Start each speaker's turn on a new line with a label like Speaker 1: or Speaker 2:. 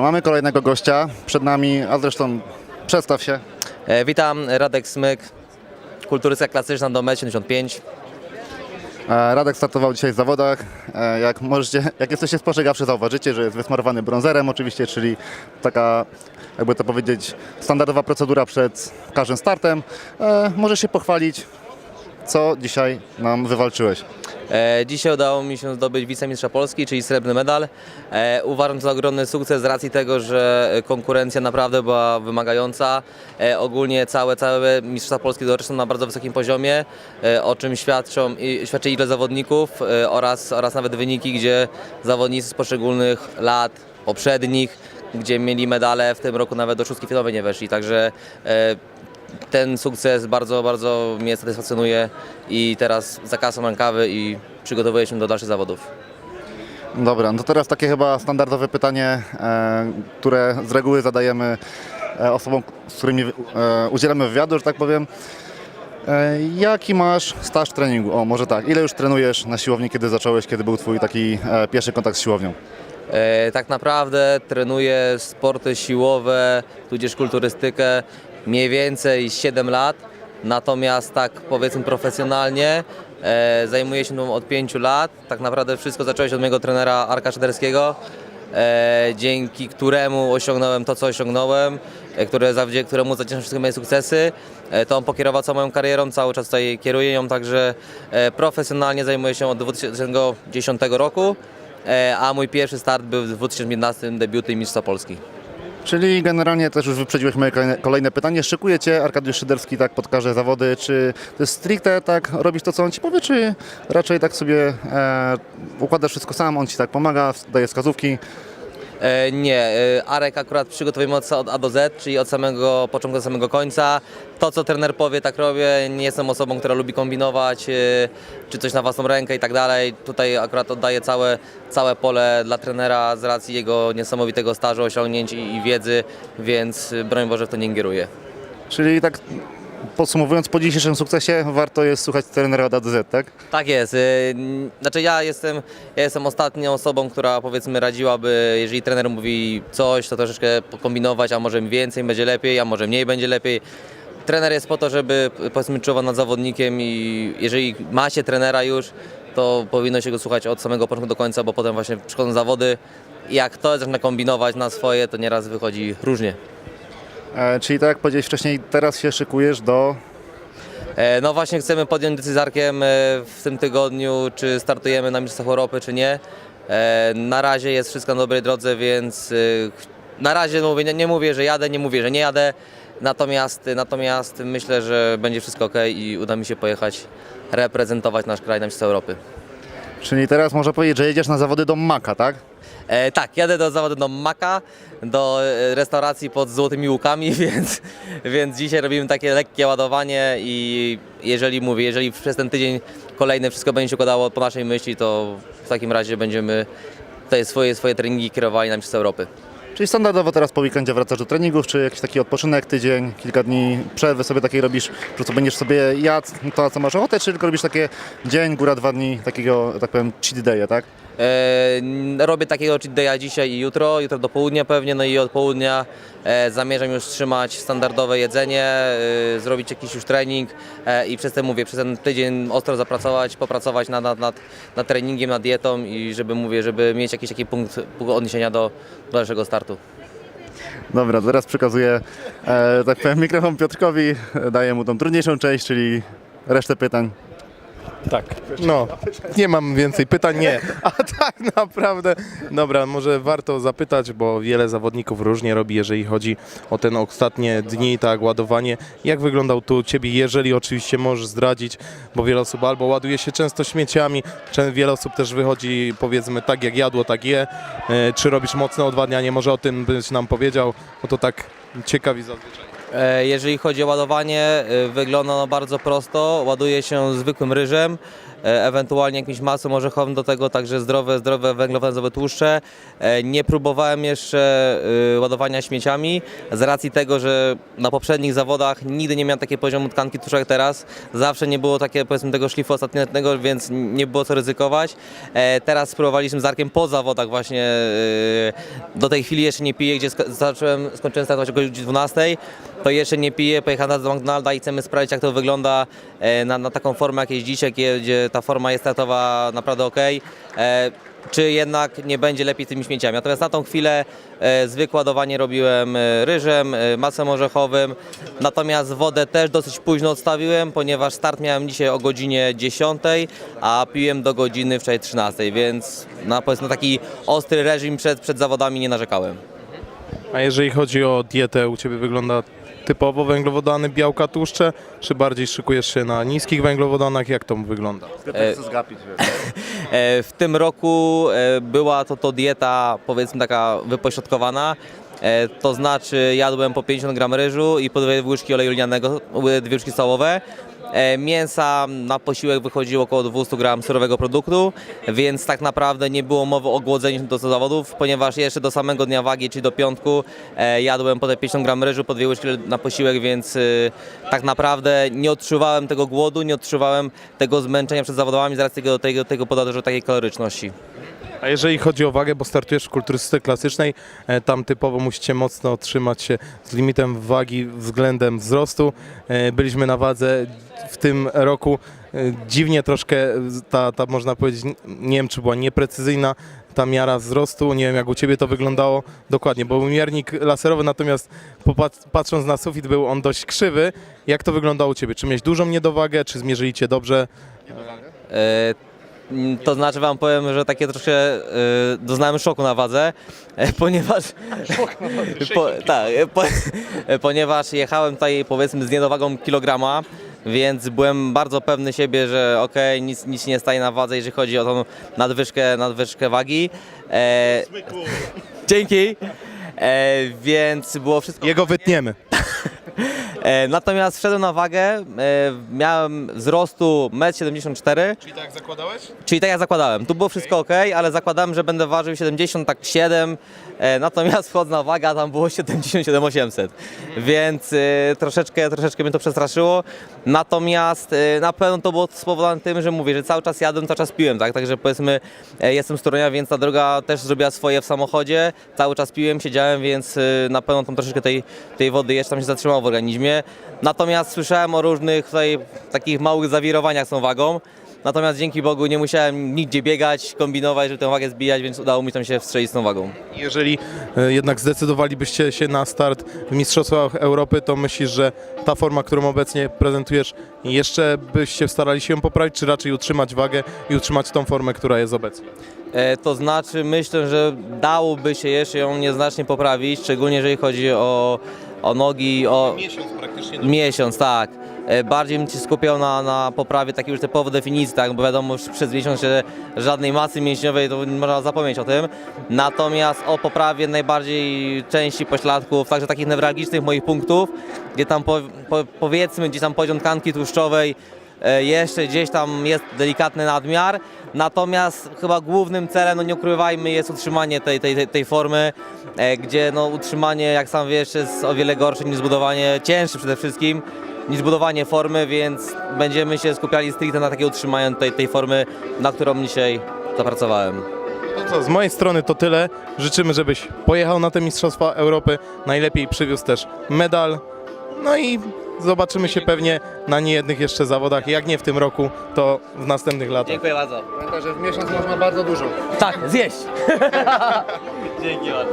Speaker 1: Mamy kolejnego gościa przed nami, a zresztą przedstaw się.
Speaker 2: E, Witam, Radek Smyk, kulturystyka klasyczna do 1,75 m.
Speaker 1: E, Radek startował dzisiaj w zawodach. E, Jak możecie, jak jesteście spostrzegawczy, zauważycie, że jest wysmarowany brązerem oczywiście, czyli taka, jakby to powiedzieć, standardowa procedura przed każdym startem. E, Możesz się pochwalić, co dzisiaj nam wywalczyłeś.
Speaker 2: E, Dzisiaj udało mi się zdobyć wicemistrza Polski, czyli srebrny medal. E, Uważam to za ogromny sukces z racji tego, że konkurencja naprawdę była wymagająca. E, Ogólnie całe, całe Mistrzostwa Polski są na bardzo wysokim poziomie, o czym świadczą, świadczy ile zawodników oraz, oraz nawet wyniki, gdzie zawodnicy z poszczególnych lat poprzednich, gdzie mieli medale, w tym roku nawet do szóstki finałowej nie weszli. Także ten sukces bardzo, bardzo mnie satysfakcjonuje i teraz za kasą rękawy i przygotowuję się do dalszych zawodów.
Speaker 1: Dobra, no to teraz takie chyba standardowe pytanie, e, które z reguły zadajemy e, osobom, z którymi e, udzielamy wywiadu, że tak powiem. E, Jaki masz staż treningu? O, może tak. Ile już trenujesz na siłowni, kiedy zacząłeś, kiedy był twój taki e, pierwszy kontakt z siłownią?
Speaker 2: E, tak naprawdę trenuję sporty siłowe, tudzież kulturystykę mniej więcej 7 lat, natomiast tak powiedzmy profesjonalnie e, zajmuję się tym od 5 lat. Tak naprawdę wszystko zaczęło się od mojego trenera Arka Szyderskiego, e, dzięki któremu osiągnąłem to, co osiągnąłem, e, które, któremu zaczynam wszystkie moje sukcesy. E, to on pokierował całą moją karierą, cały czas tutaj kieruję ją, także e, profesjonalnie zajmuję się od 2010 roku. E, a mój pierwszy start był w 2015 debiuty Mistrza Polski.
Speaker 1: Czyli generalnie też już wyprzedziłeś moje kolejne, pytanie. Szykuje cię Arkadiusz Szyderski tak pod każde zawody. Czy to jest stricte tak robisz to, co on ci powie, czy raczej tak sobie e, układasz wszystko sam, on ci tak pomaga, daje wskazówki?
Speaker 2: E, nie, e, Arek akurat przygotowujemy od, od A do Z, czyli od samego początku do samego końca. To, co trener powie, tak robię. Nie jestem osobą, która lubi kombinować, e, czy coś na własną rękę i tak dalej. Tutaj akurat oddaję całe, całe pole dla trenera z racji jego niesamowitego stażu, osiągnięć i, i wiedzy, więc broń Boże w to nie ingeruję.
Speaker 1: Czyli tak podsumowując, po dzisiejszym sukcesie warto jest słuchać trenera od A do Z, tak?
Speaker 2: Tak jest. y, Znaczy ja jestem, ja jestem ostatnią osobą, która powiedzmy radziłaby, jeżeli trener mówi coś, to troszeczkę kombinować, a może więcej będzie lepiej, a może mniej będzie lepiej. Trener jest po to, żeby powiedzmy czuwał nad zawodnikiem i jeżeli ma się trenera już, to powinno się go słuchać od samego początku do końca, bo potem właśnie przychodzą zawody i jak to zaczyna kombinować na swoje, to nieraz wychodzi różnie.
Speaker 1: E, czyli tak jak powiedziałeś wcześniej, teraz się szykujesz do...
Speaker 2: E, No właśnie chcemy podjąć decyzję e, w tym tygodniu, czy startujemy na Mistrzostwach Europy, czy nie. Na razie jest wszystko na dobrej drodze, więc na razie mówię, nie, nie mówię, że jadę, nie mówię, że nie jadę. Natomiast, natomiast myślę, że będzie wszystko ok i uda mi się pojechać reprezentować nasz kraj na Mistrzostwa Europy.
Speaker 1: Czyli teraz można powiedzieć, że jedziesz na zawody do Maka, tak?
Speaker 2: E, tak, jadę do zawodu do Maka, do e, restauracji pod Złotymi Łukami, więc, więc dzisiaj robimy takie lekkie ładowanie i jeżeli mówię, jeżeli przez ten tydzień kolejny wszystko będzie się układało po naszej myśli, to w takim razie będziemy tutaj swoje, swoje treningi kierowali na Mistrzostwa Europy.
Speaker 1: Czyli standardowo teraz po weekendzie wracasz do treningów, czy jakiś taki odpoczynek, tydzień, kilka dni przerwy sobie takiej robisz, że co będziesz sobie jadł to, co masz ochotę, czy tylko robisz takie dzień, góra dwa dni takiego, tak powiem, cheat day'e, tak?
Speaker 2: E, robię takiego cheat day'a dzisiaj i jutro, jutro do południa pewnie, no i od południa e, zamierzam już trzymać standardowe jedzenie, e, zrobić jakiś już trening e, i przez ten mówię, przez ten tydzień ostro zapracować, popracować nad, nad, nad, nad treningiem, nad dietą i żeby mówię, żeby mieć jakiś taki punkt, punkt odniesienia do dalszego startu.
Speaker 1: Dobra, teraz przekazuję, e, tak powiem, mikrofon Piotrkowi, daję mu tą trudniejszą część, czyli resztę pytań.
Speaker 3: Tak. No, nie mam więcej pytań, nie. A tak naprawdę, dobra, może warto zapytać, bo wiele zawodników różnie robi, jeżeli chodzi o ten ostatnie dni, tak, ładowanie. Jak wyglądał tu Ciebie, jeżeli oczywiście możesz zdradzić, bo wiele osób albo ładuje się często śmieciami, czę- wiele osób też wychodzi, powiedzmy, tak jak jadło, tak je. E, Czy robisz mocne odwadnianie, może o tym byś nam powiedział, bo to tak ciekawi zazwyczaj.
Speaker 2: E, Jeżeli chodzi o ładowanie, e, wygląda ono bardzo prosto. Ładuje się zwykłym ryżem, e, ewentualnie jakimś masłem orzechowym do tego, także zdrowe, zdrowe węglowędzowe tłuszcze. Nie próbowałem jeszcze ładowania śmieciami z racji tego, że na poprzednich zawodach nigdy nie miałem takiego poziomu tkanki tłuszczu jak teraz. Zawsze nie było takie, powiedzmy, tego szlifu ostatniego, więc nie było co ryzykować. Teraz spróbowaliśmy z Arkiem po zawodach właśnie. Do tej chwili jeszcze nie piję, gdzie zacząłem, skończyłem startować o godzinie 12. To jeszcze nie piję, pojechałem do McDonalda i chcemy sprawdzić jak to wygląda e, na, na taką formę jak dzisiaj, gdzie, ta forma jest startowa naprawdę ok. E, czy jednak nie będzie lepiej z tymi śmieciami. Natomiast na tą chwilę e, zwykłe ładowanie robiłem ryżem, masłem orzechowym, natomiast wodę też dosyć późno odstawiłem, ponieważ start miałem dzisiaj o godzinie 10, a piłem do godziny wczoraj 13, więc na powiedzmy taki ostry reżim przed, przed zawodami nie narzekałem.
Speaker 3: A jeżeli chodzi o dietę, u Ciebie wygląda typowo węglowodany, białka, tłuszcze, czy bardziej szykujesz się na niskich węglowodanach? Jak to wygląda?
Speaker 1: Zgapić, wiesz.
Speaker 2: E, W tym roku e, była to, to dieta powiedzmy taka wypośrodkowana. E, To znaczy jadłem po 50 gram ryżu i po dwie łyżki oleju lnianego, dwie łyżki stołowe. E, Mięsa na posiłek wychodziło około 200 gram surowego produktu, więc tak naprawdę nie było mowy o głodzeniu do zawodów, ponieważ jeszcze do samego dnia wagi, czyli do piątku, e, jadłem po te 50 gram ryżu, po dwie łyżki na posiłek, więc y, tak naprawdę nie odczuwałem tego głodu, nie odczuwałem tego zmęczenia przed zawodami z racji tego, tego, tego podaży takiej kaloryczności.
Speaker 3: A jeżeli chodzi o wagę, bo startujesz w kulturystyce klasycznej, e, tam typowo musicie mocno trzymać się z limitem wagi względem wzrostu. E, Byliśmy na wadze w tym roku. e, Dziwnie troszkę ta, ta można powiedzieć, nie wiem czy była nieprecyzyjna ta miara wzrostu, nie wiem jak u Ciebie to wyglądało dokładnie, bo był miernik laserowy, natomiast patrząc na sufit był on dość krzywy. Jak to wyglądało u Ciebie? Czy miałeś dużą niedowagę, czy zmierzyli Cię dobrze?
Speaker 2: E, mm, To znaczy wam powiem, że takie troszkę e, doznałem szoku na wadze, e, ponieważ po, tak, e, po, e, ponieważ jechałem tutaj powiedzmy z niedowagą kilograma, więc byłem bardzo pewny siebie, że okej, nic, nic nie staje na wadze, jeżeli chodzi o tą nadwyżkę, nadwyżkę wagi. E, dzięki. E, więc było wszystko
Speaker 3: Jego wytniemy.
Speaker 2: E, natomiast wszedłem na wagę, e, miałem wzrostu 1,74 m,
Speaker 3: Czyli tak jak zakładałeś?
Speaker 2: czyli tak jak zakładałem. Tu było wszystko ok, ale zakładałem, że będę ważył 70, tak 7, e, natomiast wchodzę na wagę, a tam było 77 800, więc e, troszeczkę, troszeczkę mnie to przestraszyło. Natomiast na pewno to było spowodowane tym, że mówię, że cały czas jadłem, cały czas piłem, tak? Także powiedzmy, jestem z Torunia, więc ta droga też zrobiła swoje w samochodzie, cały czas piłem, siedziałem, więc na pewno tam troszeczkę tej, tej wody jeszcze tam się zatrzymało w organizmie. Natomiast słyszałem o różnych tutaj takich małych zawirowaniach z tą wagą. Natomiast dzięki Bogu nie musiałem nigdzie biegać, kombinować, żeby tę wagę zbijać, więc udało mi tam się wstrzelić z tą wagą.
Speaker 3: Jeżeli e, jednak zdecydowalibyście się na start w Mistrzostwach Europy, to myślisz, że ta forma, którą obecnie prezentujesz, jeszcze byście starali się ją poprawić, czy raczej utrzymać wagę i utrzymać tą formę, która jest obecnie?
Speaker 2: E, to znaczy myślę, że dałoby się jeszcze ją nieznacznie poprawić, szczególnie jeżeli chodzi o, o nogi, o
Speaker 3: Miesiąc praktycznie.
Speaker 2: miesiąc, tak. E, Bardziej bym się skupiał na, na poprawie takiej już typowej definicji, tak, bo wiadomo, że przez miesiąc że żadnej masy mięśniowej, to można zapomnieć o tym. Natomiast o poprawie najbardziej części pośladków, także takich newralgicznych moich punktów, gdzie tam po, po, powiedzmy, gdzie tam poziom tkanki tłuszczowej jeszcze gdzieś tam jest delikatny nadmiar, natomiast chyba głównym celem, no nie ukrywajmy, jest utrzymanie tej, tej, tej, formy, e, gdzie no utrzymanie, jak sam wiesz, jest o wiele gorsze niż zbudowanie, cięższe przede wszystkim, niż budowanie formy, więc będziemy się skupiali stricte na takie utrzymaniu tej, tej formy, na którą dzisiaj zapracowałem.
Speaker 3: No z mojej strony to tyle. Życzymy, żebyś pojechał na te Mistrzostwa Europy, najlepiej przywiózł też medal. No i zobaczymy się pewnie na niejednych jeszcze zawodach. Jak nie w tym roku, to w następnych latach.
Speaker 2: Dziękuję bardzo.
Speaker 1: Pamiętaj, że w miesiąc można bardzo dużo.
Speaker 2: Tak, zjeść. Dzięki bardzo.